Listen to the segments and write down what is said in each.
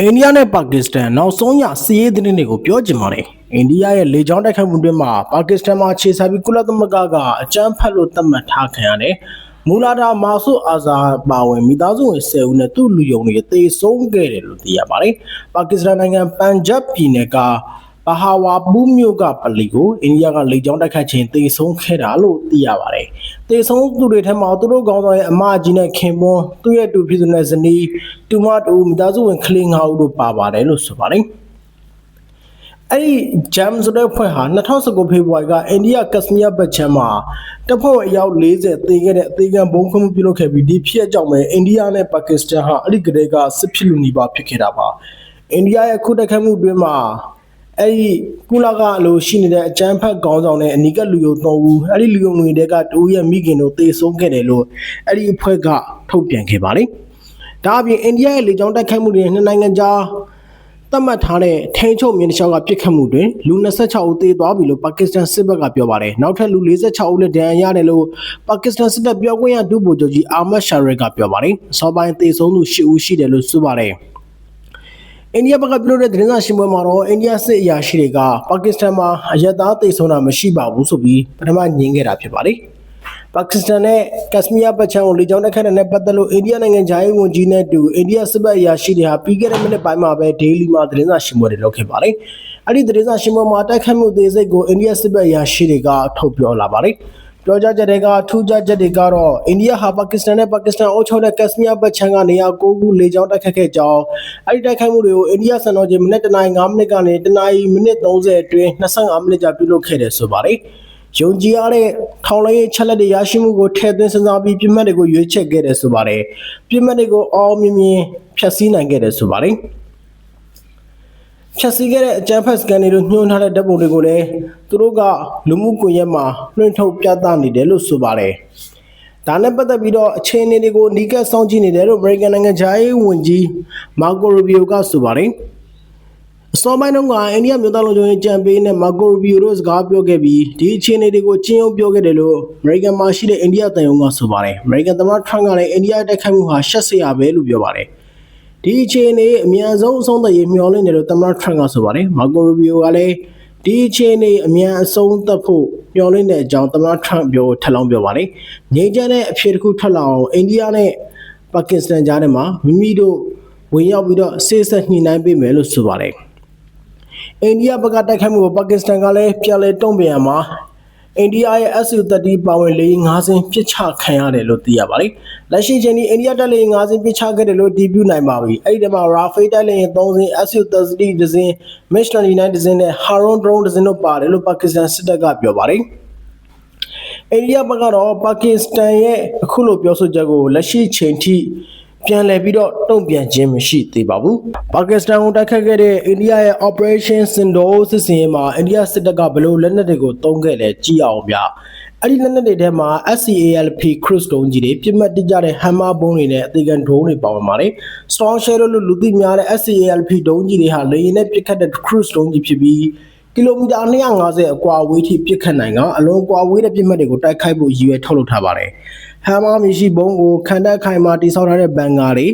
အိန္ဒိယနဲ့ပါကစ္စတန်နောက်ဆုံးရစီးရေးသတင်းတွေကိုပြောချင်ပါတယ်။အိန္ဒိယရဲ့လေကြောင်းတိုက်ခိုက်မှုတွေမှာပါကစ္စတန်မှာခြေဆိုင်ပြီးကုလသမဂ္ဂကအကြမ်းဖက်လို့သတ်မှတ်ထားခံရတယ်။မူလာဒါမာဆုအာဇာပါဝင်မိသားစုဝင်10ဦးနဲ့သူ့လူယုံတွေတေဆုံးခဲ့တယ်လို့သိရပါတယ်။ပါကစ္စတန်နိုင်ငံပန်ဂျပ်ပြည်နယ်က ဘာဟာဝါပူးမြို့ကပလီကိုအိန္ဒိယကလေကြောင်းတိုက်ခိုက်ခြင်းတေဆုံးခဲ့တာလို့သိရပါတယ်။တေဆုံးသူတွေထဲမှာသူတို့ကောင်းဆောင်ရဲ့အမအကြီးနဲ့ခင်ပွန်းသူ့ရဲ့တူဖြစ်သူနဲ့ဇနီးတူမတူမိသားစုဝင်ကလေး၅ဦးတို့ပါပါတယ်လို့ဆိုပါတယ်။အဲ့ဒီ jam ဆိုတဲ့ဖွဲ့ဟာ2019ဖေဖော်ဝါရီကအိန္ဒိယကက်စမီးယားဘက်ချမ်းမှာတပ်ဖွဲ့အယောက်40သေခဲ့တဲ့အသေးခံဘုံခွမှုပြုလုပ်ခဲ့ပြီးဒီဖြစ်အကြောင်းပဲအိန္ဒိယနဲ့ပါကစ္စတန်ဟာအဲ့ဒီကလေးကစစ်ဖြစ်လူနေပါဖြစ်ခဲ့တာပါ။အိန္ဒိယရဲ့ခုတိုက်ခိုက်မှုတွင်မှာ အဲ့ဒီကုလကအလိုရှိနေတဲ့အကြမ်းဖက်ခေါင်းဆောင်နဲ့အနီးကပ်လူယုံ၃ဦးအဲ့ဒီလူယုံတွေကတူရဲ့မိခင်တို့သေဆုံးခဲ့တယ်လို့အဲ့ဒီအဖွဲ့ကထုတ်ပြန်ခဲ့ပါတယ်။ဒါအပြင်အိန္ဒိယရဲ့လေကြောင်းတိုက်ခိုက်မှုတွေနှစ်နိုင်ငံကြားသတ်မှတ်ထားတဲ့ထိန်ချုပ်မြင်းတစ်ချောင်းကပြစ်ခတ်မှုတွင်လူ26ဦးသေသွားပြီလို့ပါကစ္စတန်စစ်ဘက်ကပြောပါတယ်။နောက်ထပ်လူ46ဦးလည်းဒဏ်ရာရတယ်လို့ပါကစ္စတန်စစ်တပ်ပြောခွင့်ရဒုဗိုလ်ချုပ်ကြီးအာမတ်ရှာရက်ကပြောပါတယ်။အစောပိုင်းသေဆုံးသူ10ဦးရှိတယ်လို့ဆိုပါတယ်။ အိန္ဒိယဘက်ကပြုလုပ်တဲ့သတင်းစာရှင်းပွဲမှာတော့အိန္ဒိယစစ်အရာရှိတွေကပါကစ္စတန်မှာအယက်သားသိဆုံးတာမရှိပါဘူးဆိုပြီးပထမညင်းခဲ့တာဖြစ်ပါတယ်။ပါကစ္စတန်နဲ့ကက်စမီးယားပတ်ချမ်းကိုလေကြောင်းတိုက်ခိုက်တဲ့နဲ့ပတ်သက်လို့အိန္ဒိယနိုင်ငံဂျာရေးဝန်ကြီးနဲ့တူအိန္ဒိယစစ်ဘက်အရာရှိတွေဟာပြီးခဲ့တဲ့မိနစ်ပိုင်းမှာပဲဒေးလီမှာသတင်းစာရှင်းပွဲတွေလုပ်ခဲ့ပါတယ်။အဲ့ဒီသတင်းစာရှင်းပွဲမှာတိုက်ခိုက်မှုသေးစိတ်ကိုအိန္ဒိယစစ်ဘက်အရာရှိတွေကထုတ်ပြောလာပါတယ်။ ပြောကြားချက်တွေကထူးခြားချက်တွေကတော့အိန္ဒိယဟာပါကစ္စတန်နဲ့ပါကစ္စတန်အုပ်ချုပ်တဲ့ကက်စမီးယားဘက်ချမ်းကနေရာ9ခုလေကြောင်းတိုက်ခတ်ခဲ့ကြောင်းအဲဒီတိုက်ခိုက်မှုတွေကိုအိန္ဒိယစံတော်ချိန်မိနစ်တနာရီ9မိနစ်ကနေတနာရီမိနစ်30အတွင်း25မိနစ်ကြာပြုလုပ်ခဲ့တယ်ဆိုပါတယ်။ယုံကြည်ရတဲ့ထောင်လိုင်းချက်လက်တွေရရှိမှုကိုထည့်သွင်းစဉ်းစားပြီးပြစ်မှတ်တွေကိုရွေးချယ်ခဲ့တယ်ဆိုပါတယ်။ပြစ်မှတ်တွေကိုအောင်မြင်မြင်ဖျက်ဆီးနိုင်ခဲ့တယ်ဆိုပါတယ်။ ဖြတ်စည်းခဲ့တဲ့အကြမ်းဖက်စကန်တွေလို့ညွှန်းထားတဲ့ဓာတ်ပုံတွေကိုလည်းသူတို့ကလူမှုကွန်ရက်မှာလွှင့်ထုတ်ပြသနေတယ်လို့ဆိုပါတယ်။ဒါနဲ့ပတ်သက်ပြီးတော့အခြေအနေတွေကိုအနီးကပ်စောင့်ကြည့်နေတယ်လို့ American နိုင်ငံခြားရေးဝန်ကြီး Marco Rubio ကဆိုပါတယ်။အစောပိုင်းတုန်းကအိန္ဒိယမြို့သားလုံခြုံရေးကြံပေးနဲ့ Marco Rubio တို့စကားပြောခဲ့ပြီးဒီအခြေအနေတွေကိုကျင်းအောင်ပြောခဲ့တယ်လို့ American မှာရှိတဲ့အိန္ဒိယတန်ယုံကဆိုပါတယ်။ American သမ္မတ Trump ကလည်းအိန္ဒိယတိုက်ခိုက်မှုဟာရှက်စရာပဲလို့ပြောပါတယ်။ ဒီအခြေအနေအမြန်ဆုံးအဆုံးသတ်ရေးမျှော်လင့်တယ်လို့သမ္မတထရန့်ကဆိုပါတယ်မာကိုရူဘီယိုကလည်းဒီအခြေအနေအမြန်အဆုံးသတ်ဖို့မျှော်လင့်တဲ့အကြောင်းသမ္မတထရန့်ပြောထပ်လောင်းပြောပါတယ်ငြိမ်းချမ်းတဲ့အဖြစ်တစ်ခုထွက်လာအောင်အိန္ဒိယနဲ့ပါကစ္စတန်ကြားထဲမှာမိမိတို့ဝင်ရောက်ပြီးတော့ဆေးဆက်ညှိနှိုင်းပေးမယ်လို့ဆိုပါတယ်အိန္ဒိယဘက်ကတိုက်ခိုက်မှုကိုပါကစ္စတန်ကလည်းပြန်လည်တုံ့ပြန်ရမှာ အိန္ဒိယရဲ့ SU-30 ပါဝင်လေ5စင်းပြစ်ချခံရတယ်လို့သိရပါတယ်။လက်ရှိချိန်ဒီအိန္ဒိယတပ်လေ5စင်းပြစ်ချခဲ့တယ်လို့တည်ပြုနိုင်ပါပြီ။အဲ့ဒီတမှာ Rafale တပ်လေ3စင်း SU-30 ဒဇင် MiG-29 ဒဇင်နဲ့ Harun drone ဒဇင်တို့ပါတယ်လို့ပါကစ္စတန်စစ်တပ်ကပြောပါတယ်။အိန္ဒိယဘက်ကတော့ပါကစ္စတန်ရဲ့အခုလိုပြောဆိုချက်ကိုလက်ရှိချိန်ထိ ပြန်လည်ပြီးတော့တုံ့ပြန်ခြင်းမရှိသေးပါဘူး။ပါကစ္စတန်ကိုတိုက်ခတ်ခဲ့တဲ့အိန္ဒိယရဲ့ Operation Sindoor စစ်စင်ရေးမှာအိန္ဒိယစစ်တပ်ကဘယ်လိုလက်နက်တွေကိုတုံးခဲ့လဲကြည့်အောင်ဗျ။အဲ့ဒီလက်နက်တွေထဲမှာ SCALP cruise drone ကြီးတွေပြစ်မှတ်တိကျတဲ့ hammer ဘုံးတွေနဲ့အသေးခံ drone တွေပါဝင်ပါတယ်။ Storm Shadow လို့လူသိများတဲ့ SCALP drone ကြီးတွေဟာလေယာဉ်နဲ့ပစ်ခတ်တဲ့ cruise drone ကြီးဖြစ်ပြီး ကီလိုမီတာ250အကွာအဝေးထိပစ်ခတ်နိုင်ကအလွန်ကွာဝေးတဲ့ပြစ်မှတ်တွေကိုတိုက်ခိုက်ဖို့ရည်ရွယ်ထုတ်လုပ်ထားပါတယ်။ဟမ်မာမရှိဘုံကိုခံတက်ခိုင်မှာတိစောက်ထားတဲ့ဘန်ကာတွေ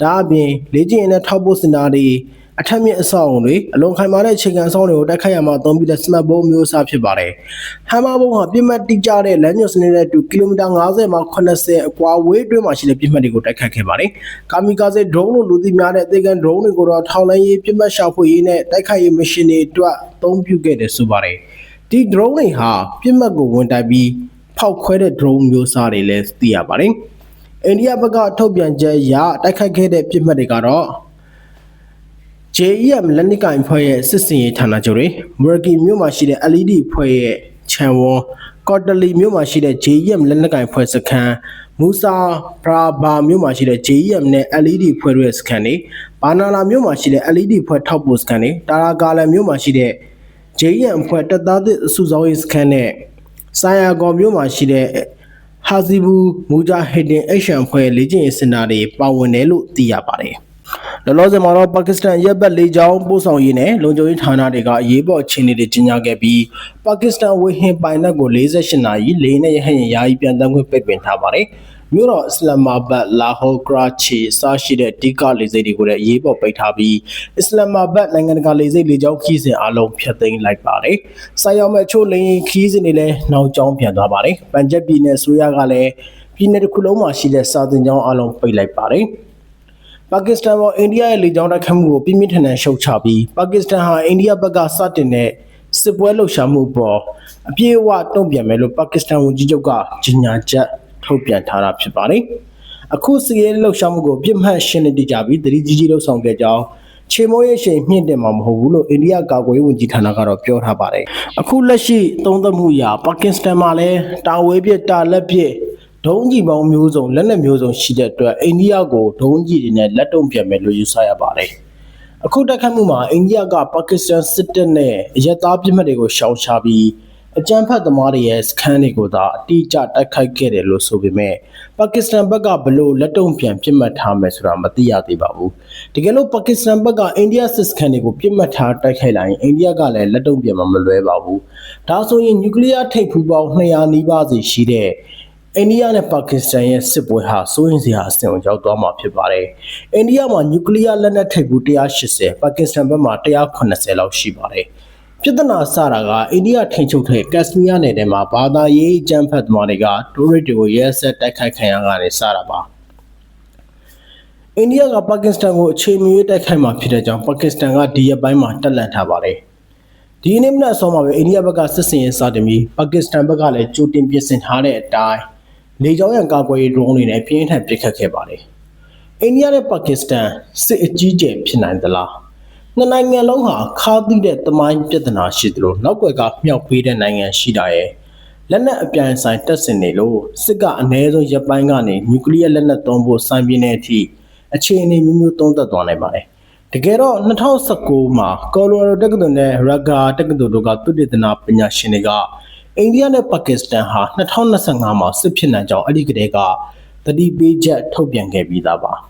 ဒါအပြင်လေ့ကျင့်ရေးနဲ့ထောက်ပို့စင်တာတွေ အထက်မြင့်အဆောက်အုံတွေအလွန်ခိုင်မာတဲ့အခြေခံအဆောက်အုံတွေကိုတိုက်ခိုက်ရမှာအသုံးပြုတဲ့ smart bomb မျိုးအစားဖြစ်ပါတယ်။ဟမ်မာဘုံဟာပြစ်မှတ်တိကျတဲ့လမ်းညွှန်စနစ်နဲ့တူကီလိုမီတာ90မှ80အကွာဝေးအတွင်းမှာရှိတဲ့ပြစ်မှတ်တွေကိုတိုက်ခိုက်ခဲ့ပါတယ်။ကာမီကာဇေ drone လို့လူသိများတဲ့အသေးခံ drone တွေကိုတော့ထောင်လိုင်းရေးပြစ်မှတ်ရှာဖွေရေးနဲ့တိုက်ခိုက်ရေးမရှင်တွေအတွက်အသုံးပြုခဲ့တယ်ဆိုပါတယ်။ဒီ drone တွေဟာပြစ်မှတ်ကိုဝင်တိုက်ပြီးဖောက်ခွဲတဲ့ drone မျိုးစားတွေလည်းသိရပါတယ်။အိန္ဒိယဘက်ကထုတ်ပြန်ချက်အရတိုက်ခိုက်ခဲ့တဲ့ပြစ်မှတ်တွေကတော့ JEM လက်နက်ကင်ဖွဲ့ရဲ့စစ်စင်ရေးဌာနချုပ်တွေမရကီမြို့မှာရှိတဲ့ LED ဖွဲ့ရဲ့ခြံဝန်းကော်တလီမြို့မှာရှိတဲ့ JEM လက်နက်ကင်ဖွဲ့စခန်းမူဆာဘရာဘာမြို့မှာရှိတဲ့ JEM နဲ့ LED ဖွဲ့ရဲ့စခန်းတွေဘာနာလာမြို့မှာရှိတဲ့ LED ဖွဲ့ထောက်ပို့စခန်းတွေတာရာဂါလန်မြို့မှာရှိတဲ့ JEM ဖွဲ့တပ်သားသစ်အစုဆောင်ရေးစခန်းနဲ့ဆိုင်ယာကော်မြို့မှာရှိတဲ့ဟာဇီဘူမူဂျာဟီဒင်အရှန်ဖွဲ့လေ့ကျင့်ရေးစင်တာတွေပါဝင်တယ်လို့သိရပါတယ်။ လောလောဆယ်မှာတော့ပါကစ္စတန်ရပ်ဘက်လေကြောင်းပို့ဆောင်ရေးနဲ့လုံခြုံရေးဌာနတွေကအရေးပေါ်အခြေအနေတွေကြီးညာခဲ့ပြီးပါကစ္စတန်ဝေဟင်ပိုင်နက်ကို48နာရီလေနဲ့ရဟရင်ယာယီပြန်တမ်းခွင့်ပိတ်ပင်ထားပါတယ်။မြို့တော်အစ္စလာမာဘတ်လာဟိုကရာချီစရှိတဲ့ဒီကလေဆိပ်တွေကိုလည်းအရေးပေါ်ပိတ်ထားပြီးအစ္စလာမာဘတ်နိုင်ငံတကာလေဆိပ်လေကြောင်းခီးစဉ်အလုံးဖျက်သိမ်းလိုက်ပါတယ်။ဆိုင်ရောက်မဲ့အချို့လေယာဉ်ခီးစဉ်တွေလည်းနောက်ကျောင်းပြန်သွားပါတယ်။ပန်ဂျပ်ပြည်နယ်ဆိုရကလည်းပြည်နယ်တစ်ခုလုံးမှာရှိတဲ့စာသင်ကျောင်းအလုံးပိတ်လိုက်ပါတယ်။ ပါကစ္စတန်ပေါ်အိန္ဒိယရဲ့လေကြောင်းတိုက်ခတ်မှုကိုပြင်းပြင်းထန်ထန်ရှုတ်ချပြီးပါကစ္စတန်ဟာအိန္ဒိယဘက်ကစတင်တဲ့စစ်ပွဲလှုပ်ရှားမှုပေါ်အပြည့်အဝတုံ့ပြန်မယ်လို့ပါကစ္စတန်ဝန်ကြီးချုပ်ကကြေညာချက်ထုတ်ပြန်ထားတာဖြစ်ပါတယ်။အခုစီးရဲလှုပ်ရှားမှုကိုပြစ်မှတ်ရှင်းနေကြပြီးတတိကြီးကြီးလှုပ်ဆောင်ခဲ့ကြောင်းချေမိုးရဲ့ရှိန်မြင့်တင်မှာမဟုတ်ဘူးလို့အိန္ဒိယကာကွယ်ရေးဝန်ကြီးဌာနကတော့ပြောထားပါတယ်။အခုလက်ရှိသုံးသပ်မှုအရပါကစ္စတန်မှာလည်းတာဝဲပြစ်တာလက်ပြစ် ဒုံးကြီးပေါင်းမျိုးစုံလက်နက်မျိုးစုံရှိတဲ့အတွက်အိန္ဒိယကိုဒုံးကြီးတွေနဲ့လက်တုံ့ပြန်မယ်လို့ယူဆရပါတယ်။အခုတက်ခတ်မှုမှာအိန္ဒိယကပါကစ္စတန်စစ်တပ်နဲ့အရက်သားပြစ်မှတ်တွေကိုရှောင်ရှားပြီးအကြမ်းဖက်သမားတွေရဲ့စခန်းတွေကိုသာအတိအကျတိုက်ခိုက်ခဲ့တယ်လို့ဆိုပေမဲ့ပါကစ္စတန်ဘက်ကဘလို့လက်တုံ့ပြန်ပြစ်မှတ်ထားမယ်ဆိုတာမသိရသေးပါဘူး။တကယ်လို့ပါကစ္စတန်ဘက်ကအိန္ဒိယစစ်စခန်းတွေကိုပြစ်မှတ်ထားတိုက်ခိုက်လိုက်ရင်အိန္ဒိယကလည်းလက်တုံ့ပြန်မှာမလွဲပါဘူး။ဒါဆိုရင်နျူကလ িয়ার ထိပ်ဖူးပေါင်း200နီးပါးစီရှိတဲ့ အိန္ဒိယနဲ့ပါကစ္စတန်ရဲ့စစ်ပွဲဟာစိုးရင်စရာအဆင့်ကိုရောက်သွားမှာဖြစ်ပါတယ်။အိန္ဒိယမှာနျူကလ িয়ার လက်နက်ထိပ်ဖူး180ပါကစ္စတန်ဘက်မှာ180လောက်ရှိပါတယ်။ပြဿနာစတာကအိန္ဒိယထိန်ချုပ်တဲ့ကက်စမီးယားနယ်ထဲမှာဘာသာရေးအကြမ်းဖက်သမားတွေကတိုးရစ်တွေကိုရဲဆက်တိုက်ခိုက်ခံရတာနဲ့စတာပါအိန္ဒိယကပါကစ္စတန်ကိုအခြေမီတိုက်ခိုက်မှာဖြစ်တဲ့ကြောင့်ပါကစ္စတန်ကဒီရက်ပိုင်းမှာတက်လန့်ထားပါတယ်ဒီနေ့မနက်အစောမှာပဲအိန္ဒိယဘက်ကစစ်စင်ရေးစတင်ပြီးပါကစ္စတန်ဘက်ကလည်းကြိုတင်ပြင်ဆင်ထားတဲ့အတိုင်း လေကြောင်းရန်ကာကွယ်ရေး drone တွေနဲ့ပြင်းထန်ပစ်ခတ်ခဲ့ပါတယ်အိန္ဒိယနဲ့ပါကစ္စတန်စစ်အကြီးကျယ်ဖြစ်နိုင်သလားနှစ်နိုင်ငံလုံးဟာခါသီးတဲ့တမိုင်းပြဿနာရှိသလိုနောက်ွယ်ကမြောက်ပေးတဲ့နိုင်ငံရှိတာရဲ့လက်နက်အပြိုင်ဆိုင်တက်ဆင်နေလို့စစ်ကအ ਨੇ ဆုံးရပ်ပိုင်းကနေနျူကလ িয়ার လက်နက်သုံးဖို့စံပြင်းတဲ့အထိအခြေအနေမျိုးမျိုးသုံးသပ်သွားနိုင်ပါတယ်။တကယ်တော့2019မှာကော်လိုရာဒိုတက္ကသိုလ်နဲ့ရာဂါတက္ကသိုလ်တို့ကသုတေသနပညာရှင်တွေက အိန္ဒိယနဲ့ပါကစ္စတန်ဟာ2025မှာစစ်ဖြစ်နိုင်ကြောင်းအဲ့ဒီကတည်းကသတိပေးချက်ထုတ်ပြန်ခဲ့ပြီးသားပါ။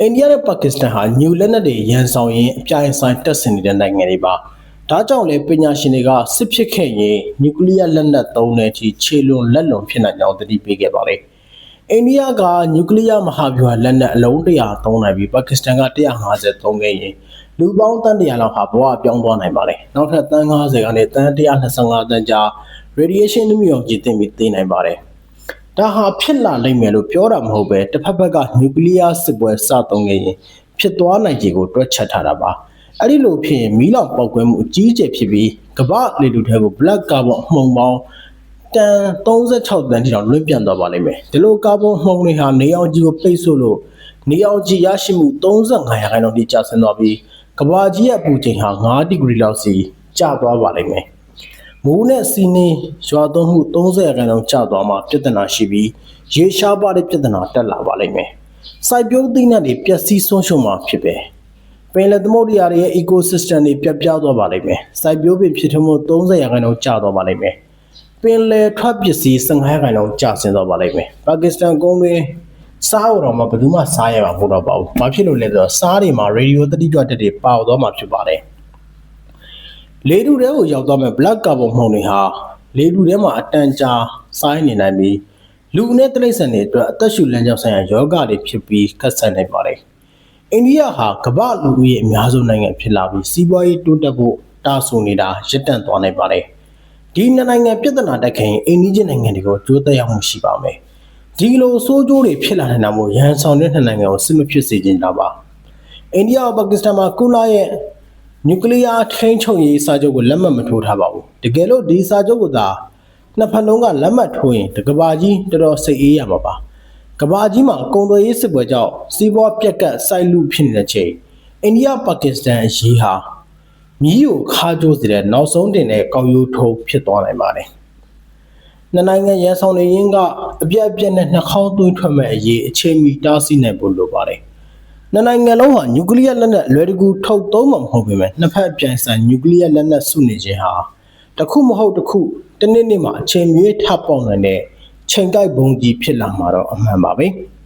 အိန္ဒိယနဲ့ပါကစ္စတန်ဟာညူလက်နက်တွေရန်ဆောင်ရင်းအပြိုင်ဆိုင်တက်ဆင်နေတဲ့နိုင်ငံတွေပါဒါကြောင့်လေပညာရှင်တွေကစစ်ဖြစ်ခဲ့ရင်နျူကလ িয়ার လက်နက်သုံးတဲ့အထိခြေလွန်လက်လွန်ဖြစ်နိုင်ကြောင်းသတိပေးခဲ့ပါတယ်အိန္ဒိယကနျူကလ িয়ার မဟာဗျူဟာလက်နက်အလုံး100သုံးနိုင်ပြီးပါကစ္စတန်က150သုံးခဲ့ရင် လူပေါင်းတန်း100လောက်ဟာဘဝပြောင်းသွားနိုင်ပါတယ်နောက်ထပ်တန်း90ကနေတန်း125တန်းကြား radiation နှမျိုးကြီးတင်ပြီးသိနိုင်ပါတယ်ဒါဟာဖြစ်လာနိုင်မယ်လို့ပြောတာမဟုတ်ပဲတစ်ဖက်ဘက်ကနျူကလ িয়ার စစ်ပွဲစသုံးခဲ့ရင်ဖြစ်သွားနိုင်ခြေကိုတွက်ချက်ထားတာပါအဲ့ဒီလိုဖြစ်ရင်မီးလောင်ပောက်ကွဲမှုအကြီးအကျယ်ဖြစ်ပြီးကမ္ဘာလေထုထဲကို black carbon အမှုန်ပေါင်းတန်36တန်တိတောင်လွင့်ပြန်သွားပါလိမ့်မယ်ဒီလိုကာဗွန်မှုန်တွေဟာနေအောင်ကြီးကိုပိတ်ဆို့လို့နေအောင်ကြီးရရှိမှု35ရာခိုင်နှုန်းတိကျဆင်းသွားပြီး ကမ္ဘာကြီးရဲ့အပူချိန်ဟာ9ဒီဂရီလောက်စီကျသွားပါလိမ့်မယ်မိုးနဲ့စီးနှင်းရွာသွန်းမှု30ရာခိုင်နှုန်းကျသွားမှပြဿနာရှိပြီးရေရှားပါတဲ့ပြဿနာတက်လာပါလိမ့်မယ်။စိုက်ပျိုးသီးနှံတွေပျက်စီးဆုံးရှုံးမှာဖြစ်ပဲ။ပင်လယ်သမုဒ္ဒရာတွေရဲ့ ecosystem တွေပျက်ပြားသွားပါလိမ့်မယ်။စိုက်ပျိုးပင်ဖြစ်ထွန်းမှု30ရာခိုင်နှုန်းကျသွားပါလိမ့်မယ်။ပင်လယ်ထွက်ပစ္စည်း15ရာခိုင်နှုန်းကျဆင်းသွားပါလိမ့်မယ်။ပါကစ္စတန်ကုန်းတွင် စားတော့မှဘယ်သူမှစားရမှာမဟုတ်တော့ပါဘူး။ဘာဖြစ်လို့လဲဆိုတော့စားတွေမှာရေဒီယိုသတိကြွတက်တွေပါသွားမှာဖြစ်ပါတယ်။လေတူထဲကိုရောက်သွားမဲ့ black carbon မှုန်တွေဟာလေတူထဲမှာအတန်ကြာဆိုင်းနေနိုင်ပြီးလူနဲ့တိရစ္ဆာန်တွေအတွက်အသက်ရှူလမ်းကြောင်းဆိုင်ရာယောဂတွေဖြစ်ပြီးကတ်ဆက်နိုင်ပါတယ်။အိန္ဒိယဟာကမ္ဘာလူဦးရေအများဆုံးနိုင်ငံဖြစ်လာပြီးစီးပွားရေးတိုးတက်ဖို့တာဆူနေတာရပ်တန့်သွားနိုင်ပါတယ်။ဒီနိုင်ငံပြည်ထနာတက်ခင်အိန္ဒိယနိုင်ငံတွေကိုကြိုးသက်ရောက်မှုရှိပါမယ်။ ဒီလိုစိုးကျိုးတွေဖြစ်လာနိုင်တာမို့ရန်ဆောင်တဲ့နိုင်ငံကိုစစ်မဖြစ်စေချင်တာပါ။အိန္ဒိယနဲ့ပါကစ္စတန်မှာကုလာရဲ့နျူကလ িয়ার ထိန်းချုပ်ရေးစာချုပ်ကိုလက်မှတ်မထိုးထားပါဘူးတကယ်လို့ဒီစာချုပ်ကိုသာနှစ်ဖက်လုံးကလက်မှတ်ထိုးရင်တကဘာကြီးတော်တော်စိတ်အေးရမှာပါကဘာကြီးမှာကုန်သွယ်ရေးစစ်ပွဲကြောင့်စီးပွားပြက်ကတ်စိုက်လူဖြစ်နေတဲ့ချိန်အိန္ဒိယပါကစ္စတန်အရေးဟာမြီးကိုခါကျိုးစေတဲ့နောက်ဆုံးတင်တဲ့ကောက်ရိုးထိုးဖြစ်သွားနိုင်ပါတယ် နှစ်နိုင်ငံရန်ဆောင်နေရင်းကအပြက်အပြက်နဲ့နှာခေါင်းသွင်းထွက်မဲ့အရေးအချိန်မီတားဆီးနိုင်ဖို့လိုပါတယ်နှစ်နိုင်ငံလုံးဟာနျူကလ িয়ার လက်နက်အလွယ်တကူထုတ်သုံးမှာမဟုတ်ပေမဲ့နှစ်ဖက်အပြိုင်ဆိုင်နျူကလ িয়ার လက်နက်စုနေခြင်းဟာတစ်ခုမဟုတ်တစ်ခုတနေ့နေ့မှာအချိန်မြင့်ထပ်ပေါက်နိုင်တဲ့ချိန်ကိုက်ဘုံကြီးဖြစ်လာမှာတော့အမှန်ပါပဲ။